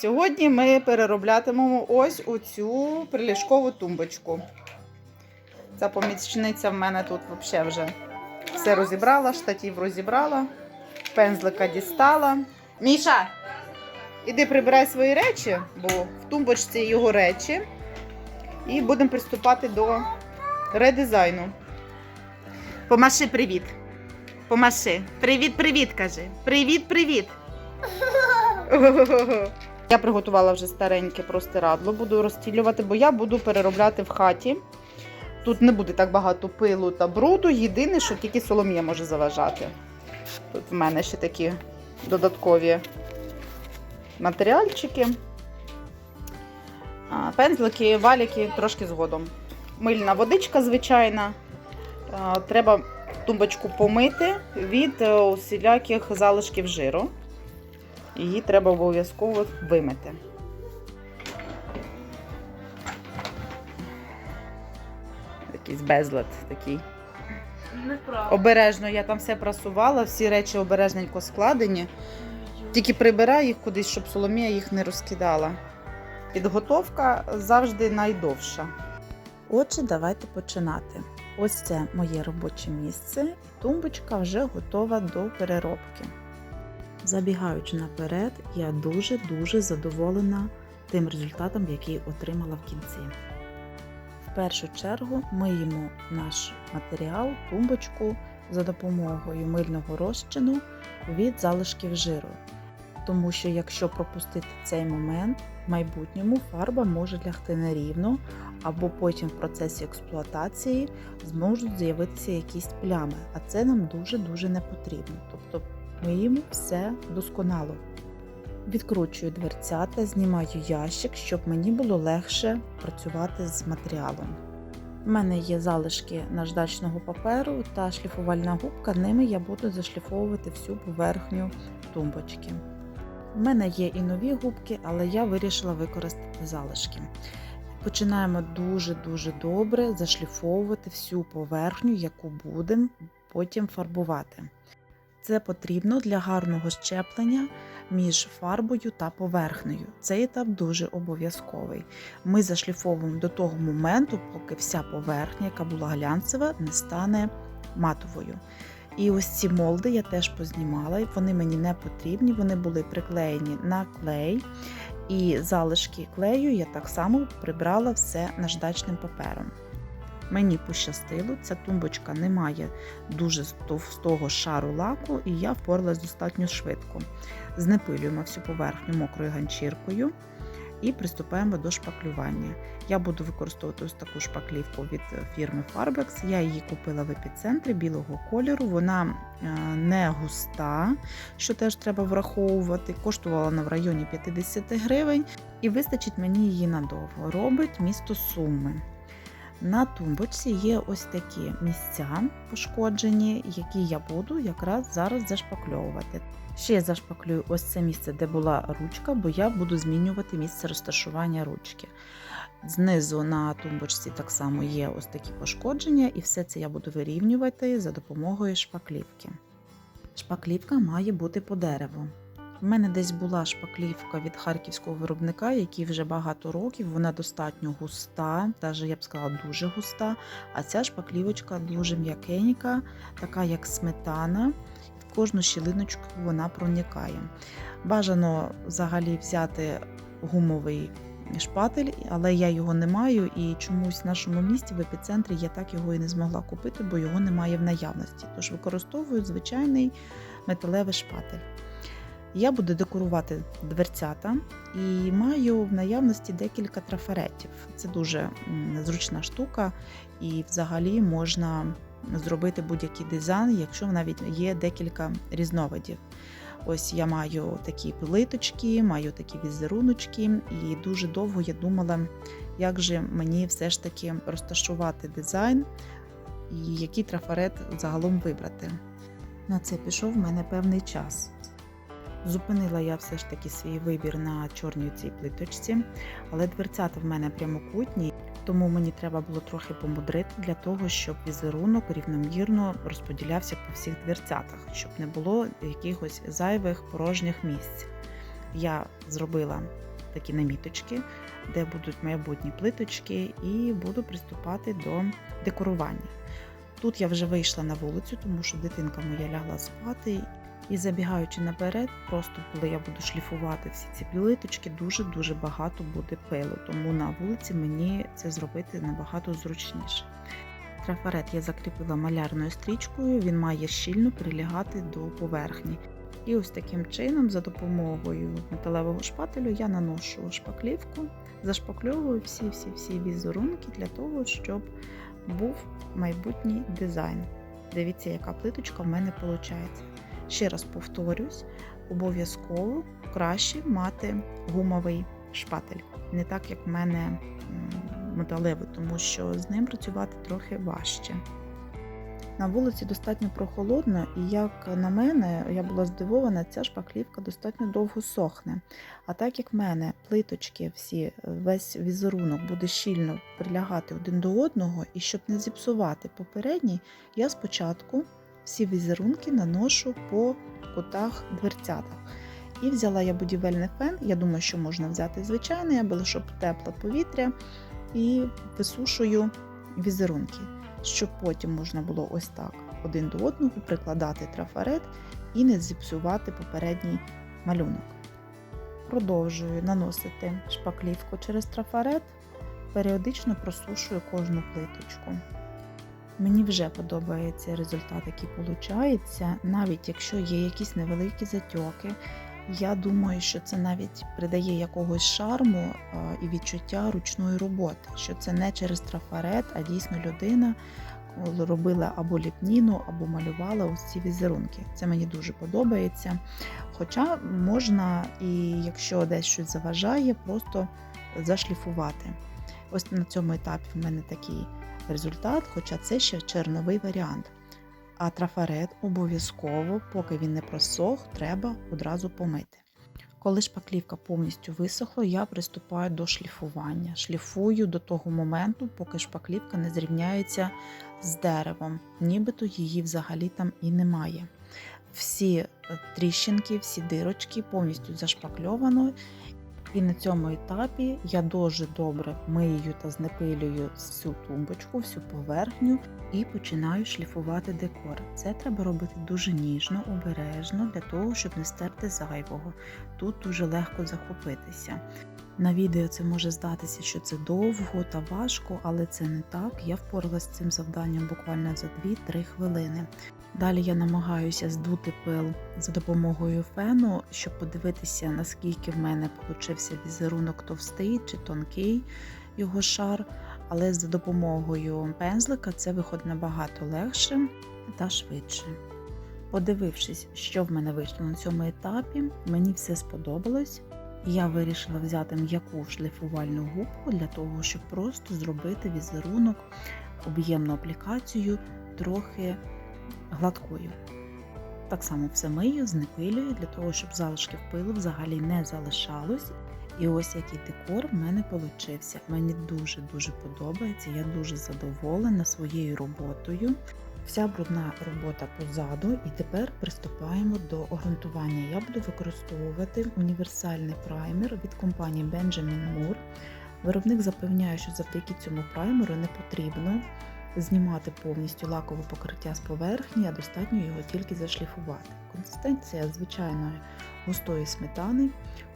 Сьогодні ми перероблятимемо ось у цю приліжкову тумбочку. Ця помічниця в мене тут взагалі вже все розібрала, штатів розібрала, пензлика дістала. Міша, іди прибирай свої речі, бо в тумбочці його речі. І будемо приступати до редизайну. Помаши привіт. Помаши. Привіт, привіт, кажи. Привіт, привіт. Я приготувала вже стареньке простирадло, буду розстілювати, бо я буду переробляти в хаті. Тут не буде так багато пилу та бруду. Єдине, що тільки солом'я може заважати. Тут в мене ще такі додаткові матеріальчики. Пензлики, валіки трошки згодом. Мильна водичка звичайна. Треба тумбочку помити від е, усіляких залишків жиру. Її треба обов'язково вимити. Якийсь безлад такий. Неправда. Обережно, я там все прасувала, всі речі обережненько складені. Тільки прибираю їх кудись, щоб Соломія їх не розкидала. Підготовка завжди найдовша. Отже, давайте починати. Ось це моє робоче місце, і тумбочка вже готова до переробки. Забігаючи наперед, я дуже-дуже задоволена тим результатом, який отримала в кінці. В першу чергу миємо наш матеріал, тумбочку за допомогою мильного розчину від залишків жиру. Тому що якщо пропустити цей момент, в майбутньому фарба може лягти нерівно, або потім в процесі експлуатації зможуть з'явитися якісь плями, а це нам дуже-дуже не потрібно. Тобто миємо все досконало. Відкручую дверцята, знімаю ящик, щоб мені було легше працювати з матеріалом. У мене є залишки наждачного паперу та шліфувальна губка. Ними я буду зашліфовувати всю поверхню тумбочки. У мене є і нові губки, але я вирішила використати залишки. Починаємо дуже-дуже добре зашліфовувати всю поверхню, яку будемо потім фарбувати. Це потрібно для гарного щеплення між фарбою та поверхнею. Цей етап дуже обов'язковий. Ми зашліфовуємо до того моменту, поки вся поверхня, яка була глянцева, не стане матовою. І ось ці молди я теж познімала, вони мені не потрібні, вони були приклеєні на клей. І залишки клею я так само прибрала все наждачним папером. Мені пощастило, ця тумбочка не має дуже товстого шару лаку, і я впоралась достатньо швидко. Знепилюємо всю поверхню мокрою ганчіркою і приступаємо до шпаклювання. Я буду використовувати ось таку шпаклівку від фірми Farbex. Я її купила в епіцентрі білого кольору. Вона е, не густа, що теж треба враховувати. Коштувала вона в районі 50 гривень, і вистачить мені її надовго. Робить місто Суми. На тумбочці є ось такі місця пошкоджені, які я буду якраз зараз зашпакльовувати. Ще я зашпаклюю ось це місце, де була ручка, бо я буду змінювати місце розташування ручки. Знизу на тумбочці так само є ось такі пошкодження, і все це я буду вирівнювати за допомогою шпаклівки. Шпаклівка має бути по дереву. У мене десь була шпаклівка від харківського виробника, який вже багато років. Вона достатньо густа, навіть я б сказала, дуже густа. А ця шпаклівочка дуже м'якенька, така як сметана. В кожну щілиночку вона проникає. Бажано взагалі взяти гумовий шпатель, але я його не маю, і чомусь в нашому місті в епіцентрі я так його і не змогла купити, бо його немає в наявності. Тож використовую звичайний металевий шпатель. Я буду декорувати дверцята і маю в наявності декілька трафаретів. Це дуже зручна штука, і взагалі можна зробити будь-який дизайн, якщо навіть є декілька різновидів. Ось я маю такі плиточки, маю такі візеруночки, і дуже довго я думала, як же мені все ж таки розташувати дизайн і який трафарет загалом вибрати. На це пішов в мене певний час. Зупинила я все ж таки свій вибір на чорній цій плиточці, але дверцята в мене прямокутні, тому мені треба було трохи помудрити для того, щоб візерунок рівномірно розподілявся по всіх дверцятах, щоб не було якихось зайвих порожніх місць. я зробила такі наміточки, де будуть майбутні плиточки, і буду приступати до декорування. Тут я вже вийшла на вулицю, тому що дитинка моя лягла спати. І забігаючи наперед, просто коли я буду шліфувати всі ці плиточки, дуже-дуже багато буде пилу. Тому на вулиці мені це зробити набагато зручніше. Трафарет я закріпила малярною стрічкою, він має щільно прилягати до поверхні. І ось таким чином, за допомогою металевого шпателю, я наношу шпаклівку, зашпакльовую всі-всі-всі візерунки для того, щоб був майбутній дизайн. Дивіться, яка плиточка в мене виходить. Ще раз повторюсь, обов'язково краще мати гумовий шпатель. Не так, як в мене металевий, тому що з ним працювати трохи важче. На вулиці достатньо прохолодно, і як на мене, я була здивована, ця шпаклівка достатньо довго сохне. А так як в мене плиточки, всі, весь візерунок буде щільно прилягати один до одного, і щоб не зіпсувати попередній, я спочатку всі візерунки наношу по кутах дверцятах. І взяла я будівельний фен. Я думаю, що можна взяти звичайний, аби щоб тепле повітря, і висушую візерунки, щоб потім можна було ось так один до одного прикладати трафарет і не зіпсувати попередній малюнок. Продовжую наносити шпаклівку через трафарет, періодично просушую кожну плиточку. Мені вже подобається результат, який виходить, навіть якщо є якісь невеликі затьоки. Я думаю, що це навіть придає якогось шарму і відчуття ручної роботи, що це не через трафарет, а дійсно людина робила або ліпніну, або малювала ось ці візерунки. Це мені дуже подобається. Хоча можна, і якщо десь щось заважає, просто зашліфувати. Ось на цьому етапі в мене такий результат, хоча це ще черновий варіант. А трафарет обов'язково, поки він не просох, треба одразу помити. Коли шпаклівка повністю висохла, я приступаю до шліфування. Шліфую до того моменту, поки шпаклівка не зрівняється з деревом, нібито її взагалі там і немає. Всі е, тріщинки, всі дирочки повністю зашпакльовано. І на цьому етапі я дуже добре мию та знепилюю всю тумбочку, всю поверхню і починаю шліфувати декор. Це треба робити дуже ніжно, обережно, для того, щоб не стерти зайвого. Тут дуже легко захопитися. На відео це може здатися, що це довго та важко, але це не так. Я впоралася з цим завданням буквально за 2-3 хвилини. Далі я намагаюся здути пил за допомогою фену, щоб подивитися, наскільки в мене получився візерунок товстий чи тонкий його шар. Але за допомогою пензлика це виходить набагато легше та швидше. Подивившись, що в мене вийшло на цьому етапі, мені все сподобалось. Я вирішила взяти м'яку шліфувальну губку для того, щоб просто зробити візерунок, об'ємну аплікацію трохи гладкою. Так само все мию, знепилюю для того, щоб залишків пилу взагалі не залишалось. І ось який декор в мене получився. Мені дуже-дуже подобається, я дуже задоволена своєю роботою. Вся брудна робота позаду, і тепер приступаємо до ґрунтування. Я буду використовувати універсальний праймер від компанії Benjamin Moore. Виробник запевняє, що завдяки цьому праймеру не потрібно знімати повністю лакове покриття з поверхні, а достатньо його тільки зашліфувати. Консистенція звичайної густої сметани,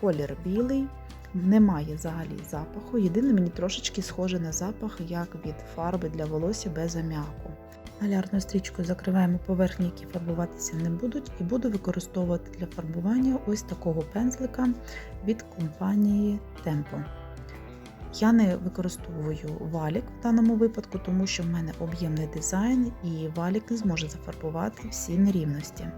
колір білий, немає взагалі запаху. Єдине, мені трошечки схоже на запах, як від фарби для волосся без аміаку. Малярною стрічкою закриваємо поверхні, які фарбуватися не будуть, і буду використовувати для фарбування ось такого пензлика від компанії Tempo. Я не використовую валік в даному випадку, тому що в мене об'ємний дизайн і валік не зможе зафарбувати всі нерівності.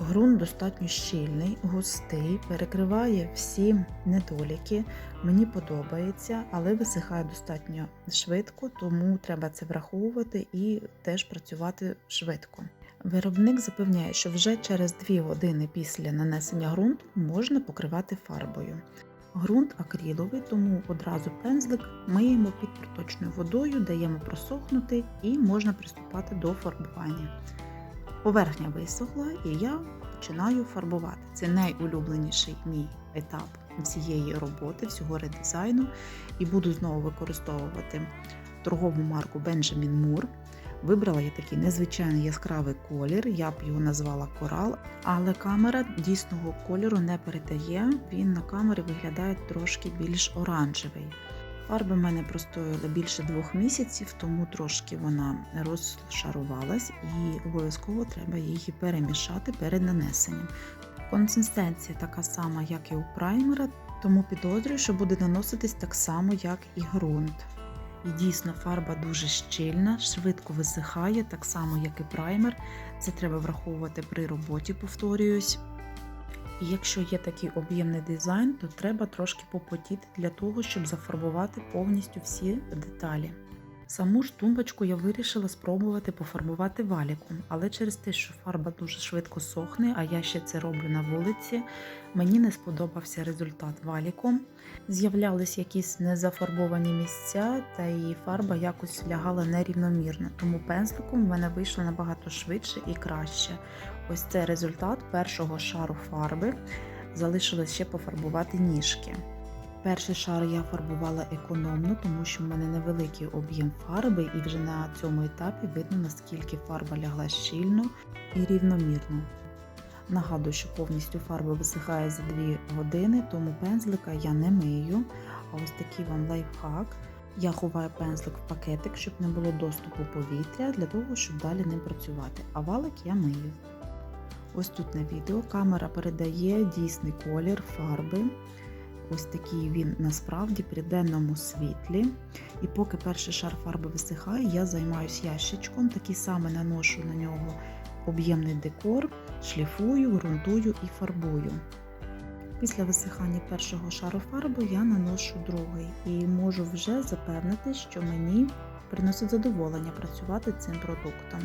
Ґрунт достатньо щільний, густий, перекриває всі недоліки. Мені подобається, але висихає достатньо швидко, тому треба це враховувати і теж працювати швидко. Виробник запевняє, що вже через 2 години після нанесення ґрунту можна покривати фарбою. Ґрунт акриловий, тому одразу пензлик миємо під проточною водою, даємо просохнути і можна приступати до фарбування. Поверхня висохла, і я починаю фарбувати. Це найулюбленіший мій етап всієї роботи, всього редизайну. І буду знову використовувати торгову марку Benjamin Moore. Вибрала я такий незвичайний яскравий колір, я б його назвала корал, але камера дійсного кольору не передає. Він на камері виглядає трошки більш оранжевий. Фарби в мене простояли більше двох місяців, тому трошки вона розшарувалась і обов'язково треба її перемішати перед нанесенням. Консистенція така сама, як і у праймера, тому підозрюю, що буде наноситись так само, як і ґрунт. І дійсно фарба дуже щільна, швидко висихає, так само, як і праймер. Це треба враховувати при роботі, повторююсь. І якщо є такий об'ємний дизайн, то треба трошки попотіти для того, щоб зафарбувати повністю всі деталі. Саму ж тумбочку я вирішила спробувати пофарбувати валіком, але через те, що фарба дуже швидко сохне, а я ще це роблю на вулиці, мені не сподобався результат валіком. З'являлись якісь незафарбовані місця, та і фарба якось лягала нерівномірно, тому пензликом в мене вийшло набагато швидше і краще. Ось це результат першого шару фарби. Залишилось ще пофарбувати ніжки. Перший шар я фарбувала економно, тому що в мене невеликий об'єм фарби, і вже на цьому етапі видно, наскільки фарба лягла щільно і рівномірно. Нагадую, що повністю фарба висихає за 2 години, тому пензлика я не мию. А ось такий вам лайфхак. Я ховаю пензлик в пакетик, щоб не було доступу повітря, для того, щоб далі ним працювати. А валик я мию. Ось тут на відео камера передає дійсний колір фарби. Ось такий він насправді при денному світлі. І поки перший шар фарби висихає, я займаюся ящичком, такий самий наношу на нього об'ємний декор, шліфую, ґрунтую і фарбую. Після висихання першого шару фарби я наношу другий і можу вже запевнити, що мені приносить задоволення працювати цим продуктом.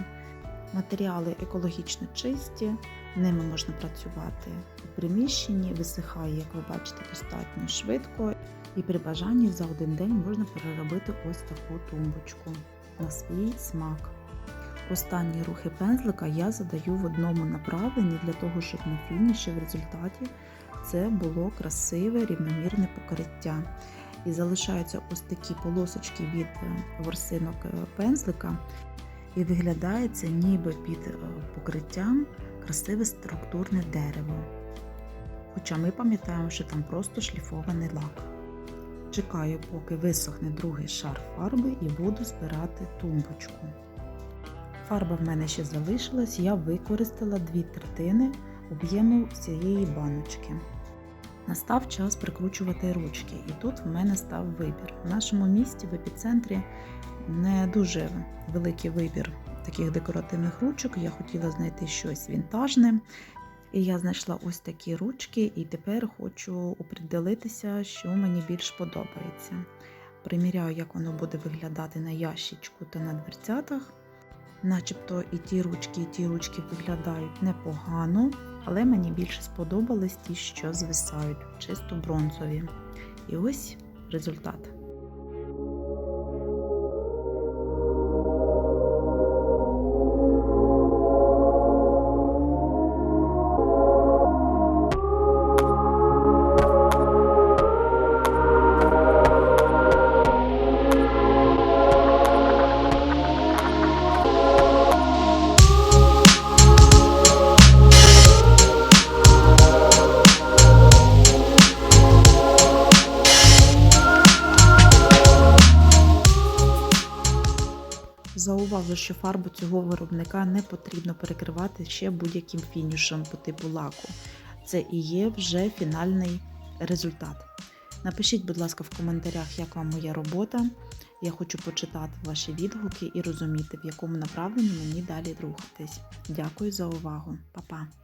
Матеріали екологічно чисті, ними можна працювати у приміщенні, висихає, як ви бачите, достатньо швидко, і при бажанні за один день можна переробити ось таку тумбочку на свій смак. Останні рухи пензлика я задаю в одному направленні для того, щоб на фініші в результаті це було красиве рівномірне покриття. І залишаються ось такі полосочки від ворсинок е, пензлика, і виглядає це ніби під е, покриттям красиве структурне дерево. Хоча ми пам'ятаємо, що там просто шліфований лак. Чекаю, поки висохне другий шар фарби і буду збирати тумбочку. Фарба в мене ще залишилась, я використала дві третини об'єму цієї баночки. Настав час прикручувати ручки, і тут в мене став вибір. В нашому місті в епіцентрі не дуже великий вибір таких декоративних ручок. Я хотіла знайти щось вінтажне. І я знайшла ось такі ручки, і тепер хочу оприділитися, що мені більш подобається. Приміряю, як воно буде виглядати на ящичку та на дверцятах. Начебто і ті ручки, і ті ручки виглядають непогано, але мені більше сподобались ті, що звисають, чисто бронзові. І ось результат. Зауважу, що фарбу цього виробника не потрібно перекривати ще будь-яким фінішем по типу лаку. Це і є вже фінальний результат. Напишіть, будь ласка, в коментарях, як вам моя робота. Я хочу почитати ваші відгуки і розуміти, в якому направленні мені далі рухатись. Дякую за увагу, Па-па!